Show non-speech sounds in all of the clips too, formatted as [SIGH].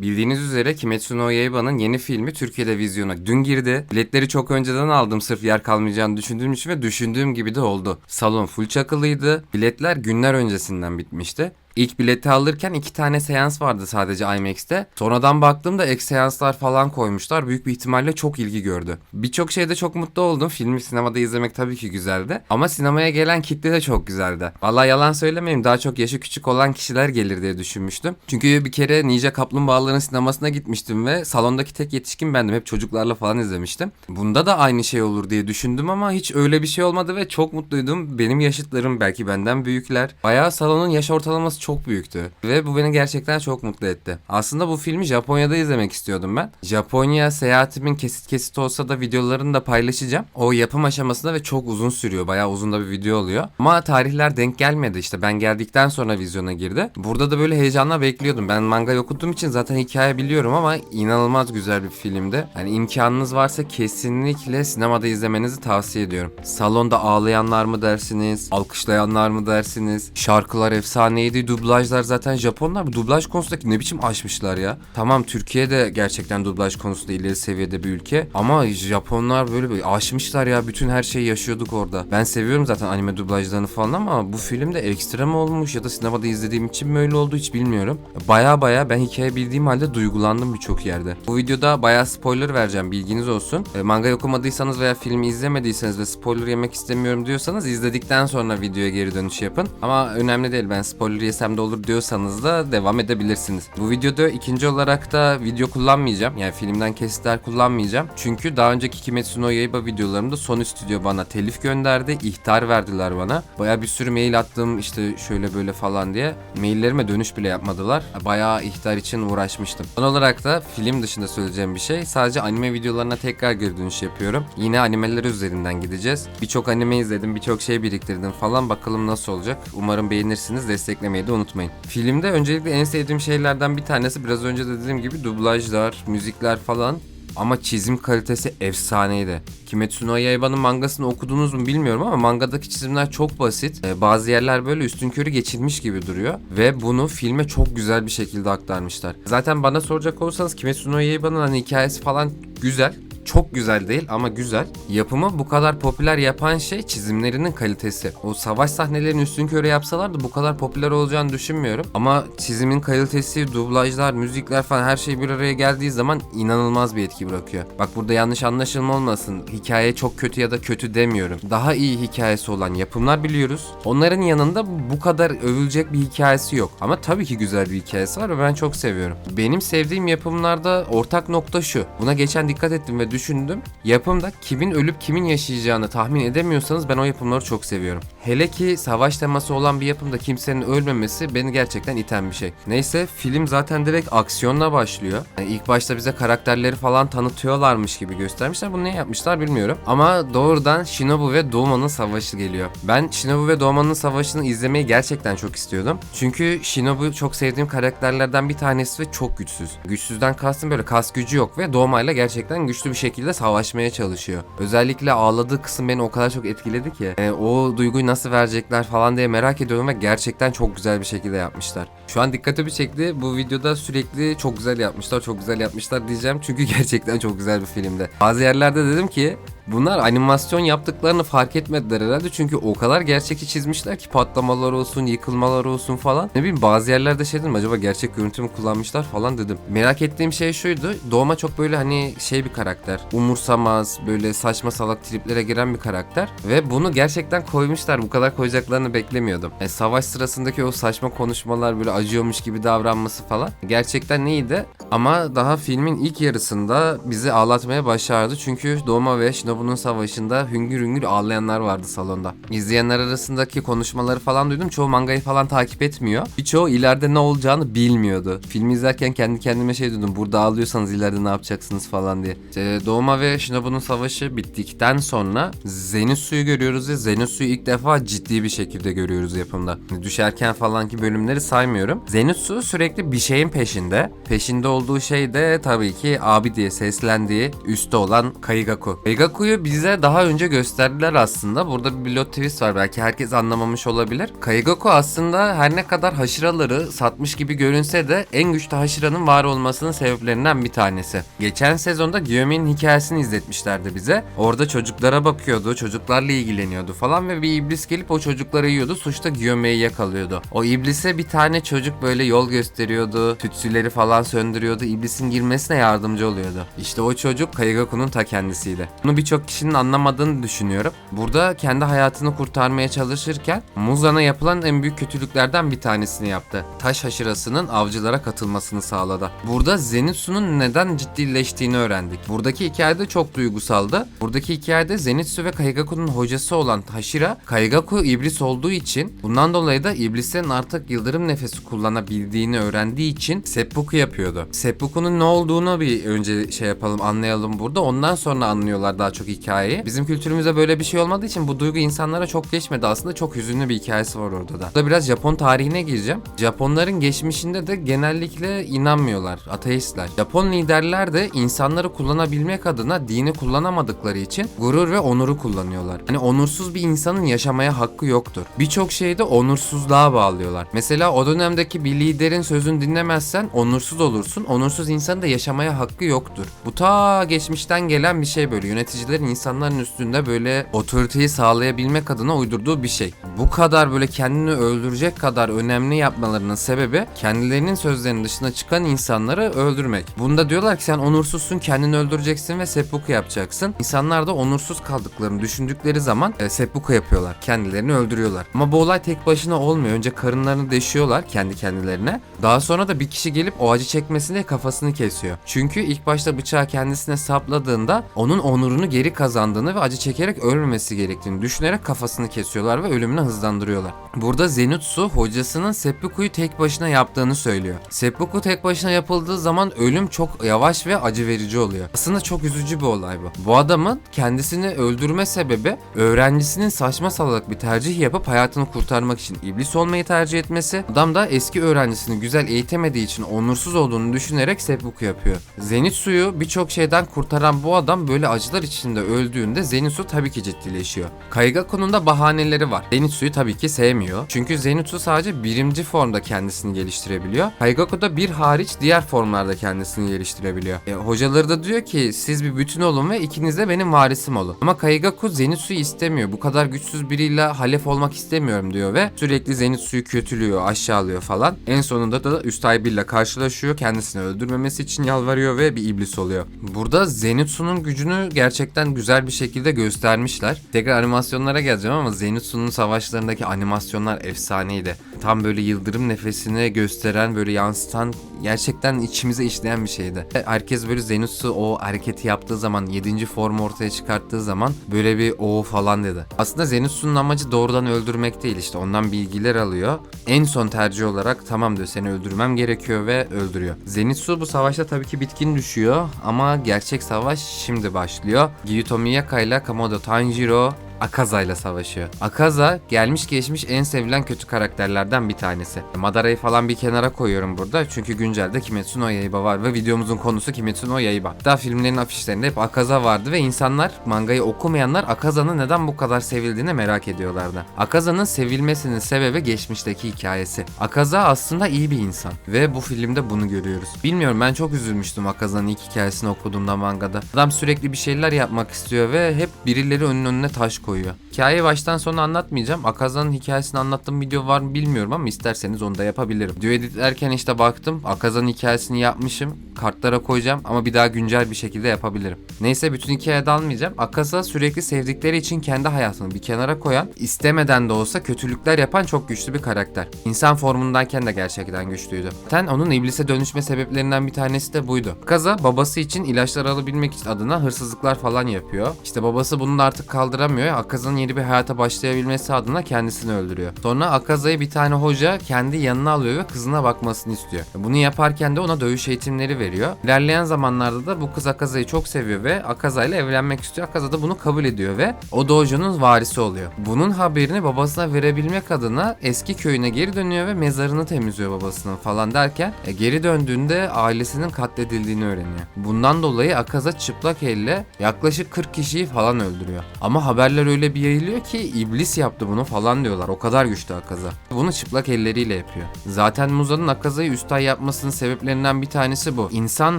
Bildiğiniz üzere Kimetsu no Yaiba'nın yeni filmi Türkiye'de vizyona dün girdi. Biletleri çok önceden aldım sırf yer kalmayacağını düşündüğüm için ve düşündüğüm gibi de oldu. Salon full çakılıydı. Biletler günler öncesinden bitmişti. İlk bileti alırken iki tane seans vardı sadece IMAX'te. Sonradan baktığımda ek seanslar falan koymuşlar. Büyük bir ihtimalle çok ilgi gördü. Birçok şeyde çok mutlu oldum. Filmi sinemada izlemek tabii ki güzeldi. Ama sinemaya gelen kitle de çok güzeldi. Vallahi yalan söylemeyeyim daha çok yaşı küçük olan kişiler gelir diye düşünmüştüm. Çünkü bir kere Ninja Kaplumbağaların sinemasına gitmiştim ve salondaki tek yetişkin bendim. Hep çocuklarla falan izlemiştim. Bunda da aynı şey olur diye düşündüm ama hiç öyle bir şey olmadı ve çok mutluydum. Benim yaşıtlarım belki benden büyükler. Bayağı salonun yaş ortalaması çok büyüktü. Ve bu beni gerçekten çok mutlu etti. Aslında bu filmi Japonya'da izlemek istiyordum ben. Japonya seyahatimin kesit kesit olsa da videolarını da paylaşacağım. O yapım aşamasında ve çok uzun sürüyor. Bayağı uzun da bir video oluyor. Ama tarihler denk gelmedi işte. Ben geldikten sonra vizyona girdi. Burada da böyle heyecanla bekliyordum. Ben manga okuduğum için zaten hikaye biliyorum ama inanılmaz güzel bir filmdi. Hani imkanınız varsa kesinlikle sinemada izlemenizi tavsiye ediyorum. Salonda ağlayanlar mı dersiniz? Alkışlayanlar mı dersiniz? Şarkılar efsaneydi. Dublajlar zaten Japonlar bu dublaj konusundaki ne biçim aşmışlar ya. Tamam Türkiye de gerçekten dublaj konusunda ileri seviyede bir ülke. Ama Japonlar böyle bir aşmışlar ya. Bütün her şeyi yaşıyorduk orada. Ben seviyorum zaten anime dublajlarını falan ama bu filmde ekstrem olmuş ya da sinemada izlediğim için mi öyle oldu hiç bilmiyorum. Baya baya ben hikaye bildiğim halde duygulandım birçok yerde. Bu videoda baya spoiler vereceğim bilginiz olsun. E, manga okumadıysanız veya filmi izlemediyseniz ve spoiler yemek istemiyorum diyorsanız izledikten sonra videoya geri dönüş yapın. Ama önemli değil ben spoiler yesem de olur diyorsanız da devam edebilirsiniz. Bu videoda ikinci olarak da video kullanmayacağım. Yani filmden kesitler kullanmayacağım. Çünkü daha önceki Kimetsu no Yaiba videolarımda Sony Studio bana telif gönderdi. ihtar verdiler bana. Baya bir sürü mail attım işte şöyle böyle falan diye. Maillerime dönüş bile yapmadılar. Bayağı ihtar için uğraşmıştım. Son olarak da film dışında söyleyeceğim bir şey. Sadece anime videolarına tekrar geri dönüş yapıyorum. Yine animeler üzerinden gideceğiz. Birçok anime izledim, birçok şey biriktirdim falan. Bakalım nasıl olacak. Umarım beğenirsiniz. Desteklemeyi de unutmayın. Filmde öncelikle en sevdiğim şeylerden bir tanesi biraz önce de dediğim gibi dublajlar, müzikler falan. Ama çizim kalitesi efsaneydi. Kimetsu no Yaiba'nın mangasını okudunuz mu bilmiyorum ama mangadaki çizimler çok basit. Ee, bazı yerler böyle üstünkörü geçilmiş gibi duruyor. Ve bunu filme çok güzel bir şekilde aktarmışlar. Zaten bana soracak olursanız Kimetsu no Yaiba'nın hani hikayesi falan güzel çok güzel değil ama güzel. Yapımı bu kadar popüler yapan şey çizimlerinin kalitesi. O savaş sahnelerini üstün körü yapsalardı bu kadar popüler olacağını düşünmüyorum. Ama çizimin kalitesi, dublajlar, müzikler falan her şey bir araya geldiği zaman inanılmaz bir etki bırakıyor. Bak burada yanlış anlaşılma olmasın. Hikaye çok kötü ya da kötü demiyorum. Daha iyi hikayesi olan yapımlar biliyoruz. Onların yanında bu kadar övülecek bir hikayesi yok. Ama tabii ki güzel bir hikayesi var ve ben çok seviyorum. Benim sevdiğim yapımlarda ortak nokta şu. Buna geçen dikkat ettim ve düşündüm. Yapımda kimin ölüp kimin yaşayacağını tahmin edemiyorsanız ben o yapımları çok seviyorum. Hele ki savaş teması olan bir yapımda kimsenin ölmemesi beni gerçekten iten bir şey. Neyse film zaten direkt aksiyonla başlıyor. Yani ilk başta bize karakterleri falan tanıtıyorlarmış gibi göstermişler. Bunu ne yapmışlar bilmiyorum. Ama doğrudan Shinobu ve Doma'nın savaşı geliyor. Ben Shinobu ve Doma'nın savaşını izlemeyi gerçekten çok istiyordum. Çünkü Shinobu çok sevdiğim karakterlerden bir tanesi ve çok güçsüz. Güçsüzden kastım böyle kas gücü yok ve Doma ile gerçekten güçlü bir şekilde savaşmaya çalışıyor. Özellikle ağladığı kısım beni o kadar çok etkiledi ki. E, o duyguyu nasıl verecekler falan diye merak ediyorum ve gerçekten çok güzel bir şekilde yapmışlar. Şu an dikkatimi çekti. Bu videoda sürekli çok güzel yapmışlar, çok güzel yapmışlar diyeceğim. Çünkü [LAUGHS] gerçekten çok güzel bir filmde. Bazı yerlerde dedim ki Bunlar animasyon yaptıklarını fark etmediler herhalde çünkü o kadar gerçekçi çizmişler ki patlamalar olsun, yıkılmalar olsun falan. Ne bileyim bazı yerlerde şey dedim acaba gerçek görüntü mü kullanmışlar falan dedim. Merak ettiğim şey şuydu. Doğma çok böyle hani şey bir karakter. Umursamaz, böyle saçma salak triplere giren bir karakter. Ve bunu gerçekten koymuşlar. Bu kadar koyacaklarını beklemiyordum. E, savaş sırasındaki o saçma konuşmalar böyle acıyormuş gibi davranması falan. Gerçekten iyiydi. Ama daha filmin ilk yarısında bizi ağlatmaya başardı. Çünkü Doğma ve Shinobu'nun savaşında hüngür hüngür ağlayanlar vardı salonda. İzleyenler arasındaki konuşmaları falan duydum. Çoğu mangayı falan takip etmiyor. Birçoğu ileride ne olacağını bilmiyordu. Filmi izlerken kendi kendime şey dedim. Burada ağlıyorsanız ileride ne yapacaksınız falan diye. İşte Doğma ve Shinobu'nun savaşı bittikten sonra Zenitsu'yu görüyoruz ve Zenitsu'yu ilk defa ciddi bir şekilde görüyoruz yapımda. Düşerken falanki bölümleri saymıyorum. Zenitsu sürekli bir şeyin peşinde. Peşinde olduğu şey de tabii ki abi diye seslendiği üstte olan Kaigaku. Kaigaku'yu bize daha önce gösterdiler aslında. Burada bir plot twist var belki herkes anlamamış olabilir. Kaigaku aslında her ne kadar haşıraları satmış gibi görünse de en güçlü haşıranın var olmasının sebeplerinden bir tanesi. Geçen sezonda Gyumi'nin hikayesini izletmişlerdi bize. Orada çocuklara bakıyordu, çocuklarla ilgileniyordu falan ve bir iblis gelip o çocukları yiyordu. Suçta Gyumi'yi yakalıyordu. O iblise bir tane çocuk böyle yol gösteriyordu, tütsüleri falan söndürüyordu, iblisin girmesine yardımcı oluyordu. İşte o çocuk Kaigaku'nun ta kendisiydi. Bunu birçok kişinin anlamadığını düşünüyorum. Burada kendi hayatını kurtarmaya çalışırken Muzan'a yapılan en büyük kötülüklerden bir tanesini yaptı. Taş haşırasının avcılara katılmasını sağladı. Burada Zenitsu'nun neden ciddileştiğini öğrendik. Buradaki hikayede çok duygusaldı. Buradaki hikayede Zenitsu ve Kaigaku'nun hocası olan Hashira, Kaigaku iblis olduğu için bundan dolayı da iblislerin artık yıldırım nefesi kullanabildiğini öğrendiği için seppuku yapıyordu. Seppuku'nun ne olduğunu bir önce şey yapalım anlayalım burada. Ondan sonra anlıyorlar daha çok hikayeyi. Bizim kültürümüzde böyle bir şey olmadığı için bu duygu insanlara çok geçmedi. Aslında çok hüzünlü bir hikayesi var orada da. Burada biraz Japon tarihine gireceğim. Japonların geçmişinde de genellikle inanmıyorlar. Ateistler. Japon liderler de insanları kullanabilmek adına dini kullanamadıkları için gurur ve onuru kullanıyorlar. Hani onursuz bir insanın yaşamaya hakkı yoktur. Birçok şeyde onursuzluğa bağlıyorlar. Mesela o dönemdeki bir liderin sözünü dinlemezsen onursuz olursun. Onursuz insanın da yaşamaya hakkı yoktur. Bu ta geçmişten gelen bir şey böyle. Yöneticilerin insanların üstünde böyle otoriteyi sağlayabilmek adına uydurduğu bir şey. Bu kadar böyle kendini öldürecek kadar önemli yapmalarının sebebi kendilerinin sözlerinin dışına çıkan insanları öldürmek. Bunda diyorlar ki sen onursuzsun kendini öldüreceksin ve seppuku yapacaksın. İnsanlar da onursuz kaldıklarını düşündükleri zaman e, seppuku yapıyorlar. Kendilerini öldürüyorlar. Ama bu olay tek başına olmuyor. Önce karınlarını deşiyorlar kendi kendilerine. Daha sonra da bir kişi gelip o acı çekmesin diye kafasını kesiyor. Çünkü ilk başta bıçağı kendisine sapladığında onun onurunu geri kazandığını ve acı çekerek ölmemesi gerektiğini düşünerek kafasını kesiyorlar ve ölümünü hızlandırıyorlar. Burada Zenitsu hocasının seppuku'yu tek başına yaptığını söylüyor. Seppuku tek başına yapıldığı zaman ölüm çok yavaş ve acı verici oluyor. Aslında çok üzücü bir olay bu. Bu adamın kendisini öldürme sebebi öğrencisinin saçma salak bir tercih yapıp hayatını kurtarmak için iblis olmayı tercih etmesi. Adam da eski öğrencisini güzel eğitemediği için onursuz olduğunu düşünerek seppuku yapıyor. Zenitsu'yu birçok şeyden kurtaran bu adam böyle acılar içinde öldüğünde Zenitsu tabii ki ciddileşiyor. Kaigaku'nun da bahaneleri var. Zenitsu'yu tabii ki sevmiyor. Çünkü Zenitsu sadece birinci formda kendisini geliştirebiliyor. Kaigaku da bir hariç diğer formlarda kendisini geliştirebiliyor. E, hocaları da diyor ki siz bir bütün olun ve ikiniz de benim varisim olun. Ama Kaigaku Zenitsu'yu istemiyor. Bu kadar güçsüz biriyle halef olmak istemiyorum diyor ve sürekli Zenitsu'yu kötülüyor, aşağılıyor falan. En sonunda da Üstay Bill'le karşılaşıyor. Kendisini öldürmemesi için yalvarıyor ve bir iblis oluyor. Burada Zenitsu'nun gücünü gerçekten güzel bir şekilde göstermişler. Tekrar animasyonlara geleceğim ama Zenitsu'nun savaşlarındaki animasyonlar efsaneydi. Tam böyle yıldırım nefesini gösteren, böyle yansıtan gerçekten içimize işleyen bir şeydi. Herkes böyle Zenitsu o hareketi yaptığı zaman, 7. formu ortaya çıkarttığı zaman böyle bir o falan dedi. Aslında Zenitsu'nun amacı doğrudan öldürmek değil işte ondan bilgiler alıyor. En son tercih olarak tamam diyor seni öldürmem gerekiyor ve öldürüyor. Zenitsu bu savaşta tabii ki bitkin düşüyor ama gerçek savaş şimdi başlıyor. Gyuto Miyaka ile Kamodo Tanjiro Akaza ile savaşıyor. Akaza gelmiş geçmiş en sevilen kötü karakterlerden bir tanesi. Madara'yı falan bir kenara koyuyorum burada çünkü güncelde Kimetsu no Yaiba var ve videomuzun konusu Kimetsu no Yaiba. Hatta filmlerin afişlerinde hep Akaza vardı ve insanlar mangayı okumayanlar Akaza'nın neden bu kadar sevildiğini merak ediyorlardı. Akaza'nın sevilmesinin sebebi geçmişteki hikayesi. Akaza aslında iyi bir insan ve bu filmde bunu görüyoruz. Bilmiyorum ben çok üzülmüştüm Akaza'nın ilk hikayesini okuduğumda mangada. Adam sürekli bir şeyler yapmak istiyor ve hep birileri önün önüne taş koyuyor. 一个月。Hikayeyi baştan sona anlatmayacağım. Akaza'nın hikayesini anlattığım video var mı bilmiyorum ama isterseniz onu da yapabilirim. Video işte baktım Akaza'nın hikayesini yapmışım. Kartlara koyacağım ama bir daha güncel bir şekilde yapabilirim. Neyse bütün hikayeye dalmayacağım. Akaza sürekli sevdikleri için kendi hayatını bir kenara koyan, istemeden de olsa kötülükler yapan çok güçlü bir karakter. İnsan formundayken de gerçekten güçlüydü. Zaten onun iblise dönüşme sebeplerinden bir tanesi de buydu. Akaza babası için ilaçlar alabilmek adına hırsızlıklar falan yapıyor. İşte babası bunu da artık kaldıramıyor. Akaza'nın yeni bir hayata başlayabilmesi adına kendisini öldürüyor. Sonra Akaza'yı bir tane hoca kendi yanına alıyor ve kızına bakmasını istiyor. Bunu yaparken de ona dövüş eğitimleri veriyor. İlerleyen zamanlarda da bu kız Akaza'yı çok seviyor ve Akaza ile evlenmek istiyor. Akaza da bunu kabul ediyor ve o dojo'nun varisi oluyor. Bunun haberini babasına verebilmek adına eski köyüne geri dönüyor ve mezarını temizliyor babasının falan derken e, geri döndüğünde ailesinin katledildiğini öğreniyor. Bundan dolayı Akaza çıplak elle yaklaşık 40 kişiyi falan öldürüyor. Ama haberler öyle bir yayılıyor ki iblis yaptı bunu falan diyorlar. O kadar güçlü Akaza. Bunu çıplak elleriyle yapıyor. Zaten Muza'nın Akaza'yı üstay yapmasının sebeplerinden bir tanesi bu. İnsan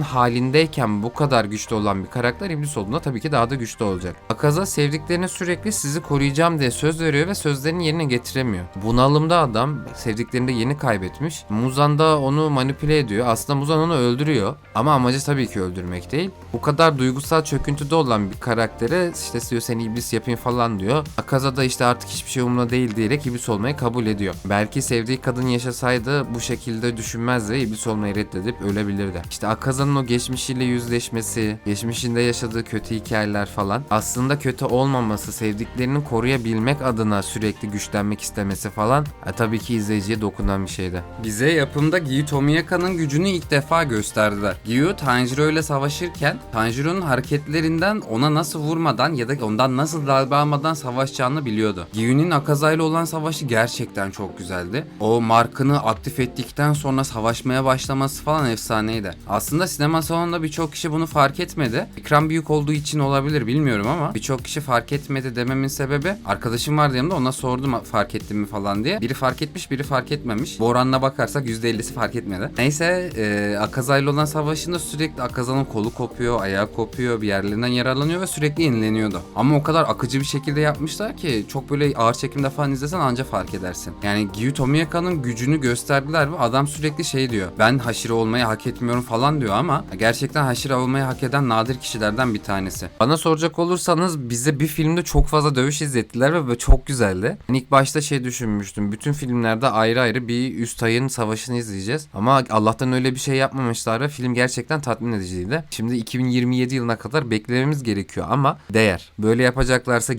halindeyken bu kadar güçlü olan bir karakter iblis olduğunda tabii ki daha da güçlü olacak. Akaza sevdiklerine sürekli sizi koruyacağım diye söz veriyor ve sözlerini yerine getiremiyor. Bunalımda adam sevdiklerini de yeni kaybetmiş. Muzan da onu manipüle ediyor. Aslında Muzan onu öldürüyor. Ama amacı tabii ki öldürmek değil. Bu kadar duygusal çöküntüde olan bir karaktere işte diyor seni iblis yapayım falan diyor. Akaza da işte artık hiçbir şey umurunda değil diyerek iblis olmayı kabul ediyor. Belki sevdiği kadın yaşasaydı bu şekilde düşünmezdi ve iblis olmayı reddedip ölebilirdi. İşte Akaza'nın o geçmişiyle yüzleşmesi, geçmişinde yaşadığı kötü hikayeler falan aslında kötü olmaması, sevdiklerini koruyabilmek adına sürekli güçlenmek istemesi falan e, tabii ki izleyiciye dokunan bir şeydi. Bize yapımda Giyu Tomiyaka'nın gücünü ilk defa gösterdiler. Giyu Tanjiro ile savaşırken Tanjiro'nun hareketlerinden ona nasıl vurmadan ya da ondan nasıl darbe almadan savaşacağını biliyordu. Giyu'nun Akaza ile olan savaşı gerçekten çok güzeldi. O markını aktif ettikten sonra savaşmaya başlaması falan efsaneydi. Aslında sinema salonunda birçok kişi bunu fark etmedi. Ekran büyük olduğu için olabilir bilmiyorum ama birçok kişi fark etmedi dememin sebebi arkadaşım vardı yanımda ona sordum fark ettin mi falan diye. Biri fark etmiş biri fark etmemiş. Bu oranla bakarsak %50'si fark etmedi. Neyse e, Akaza ile olan savaşında sürekli Akaza'nın kolu kopuyor, ayağı kopuyor, bir yerlerinden yaralanıyor ve sürekli yenileniyordu. Ama o kadar akıcı bir şekilde yapmışlar ki çok böyle ağır çekimde falan izlesen anca fark edersin. Yani Giyu Tomiyaka'nın gücünü gösterdiler ve adam sürekli şey diyor. Ben haşire olmayı hak etmiyorum falan diyor ama gerçekten haşire olmayı hak eden nadir kişilerden bir tanesi. Bana soracak olursanız bize bir filmde çok fazla dövüş izlettiler ve çok güzeldi. Ben ilk başta şey düşünmüştüm. Bütün filmlerde ayrı ayrı bir üst ayın savaşını izleyeceğiz. Ama Allah'tan öyle bir şey yapmamışlar ve film gerçekten tatmin ediciydi. Şimdi 2027 yılına kadar beklememiz gerekiyor ama değer. Böyle yapacaklarsa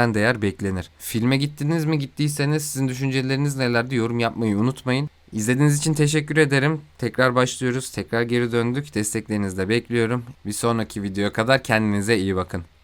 gerçekten değer beklenir. Filme gittiniz mi gittiyseniz sizin düşünceleriniz nelerdi yorum yapmayı unutmayın. İzlediğiniz için teşekkür ederim. Tekrar başlıyoruz. Tekrar geri döndük. Desteklerinizi de bekliyorum. Bir sonraki videoya kadar kendinize iyi bakın.